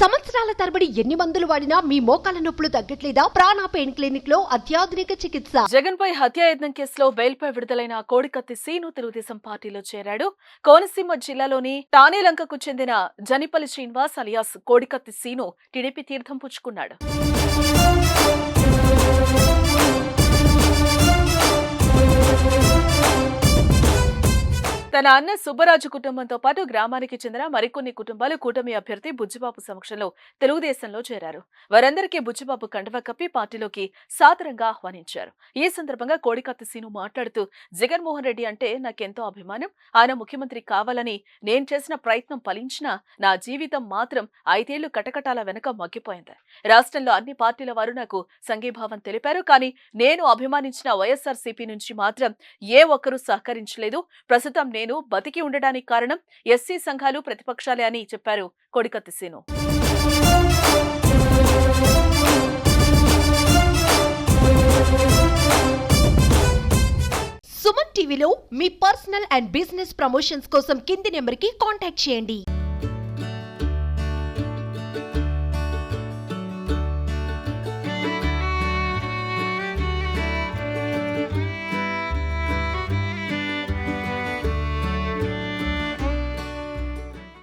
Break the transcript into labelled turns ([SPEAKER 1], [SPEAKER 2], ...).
[SPEAKER 1] సంవత్సరాల తరబడి ఎన్ని మందులు వాడినా మీ మోకాల నొప్పులు తగ్గట్లేదా? ప్రాణ పెయిన్ క్లినిక్లో అత్యాధునిక చికిత్స.
[SPEAKER 2] జగన్ పై హత్యాయత్నం కేసులో బెయిల్పై విడుదలైన కోడికత్తి సీను తెలుగుదేశం పార్టీలో చేరాడు. కోనసీమ జిల్లాలోని తానేలంకకు చెందిన జనిపల్లి శ్రీనివాస్ అలియాస్ కోడికత్తి సీను టీడీపీ తీర్థం పుచ్చుకున్నాడు. తన అన్న సుబ్బరాజు కుటుంబంతో పాటు గ్రామానికి చెందిన మరికొన్ని కుటుంబాలు కూటమి అభ్యర్థి బుజ్జిబాబు సమక్షంలో తెలుగుదేశంలో చేరారు. వారందరికీ బుజ్జిబాబు కండవ కప్పి పార్టీలోకి సాదరంగా ఆహ్వానించారు. ఈ సందర్భంగా కోడికత్తి సీను మాట్లాడుతూ జగన్మోహన్ రెడ్డి అంటే నాకెంతో అభిమానం. ఆయన ముఖ్యమంత్రి కావాలని నేను చేసిన ప్రయత్నం ఫలించినా నా జీవితం మాత్రం ఐదేళ్ళు కటకటాల వెనక మగ్గిపోయింది. రాష్ట్రంలో అన్ని పార్టీల వారు నాకు సంఘీభావం తెలిపారు. కానీ నేను అభిమానించిన వైఎస్ఆర్ నుంచి మాత్రం ఏ ఒక్కరూ సహకరించలేదు. ప్రస్తుతం నేను బతికి ఉండడానికి కారణం ఎస్సీ సంఘాలు ప్రతిపక్షాలే అని చెప్పారు కొడికత్తి సీను.
[SPEAKER 1] సుమన్ టీవీలో మీ పర్సనల్ అండ్ బిజినెస్ ప్రమోషన్స్ కోసం కింది నెంబర్కి కాంటాక్ట్ చేయండి.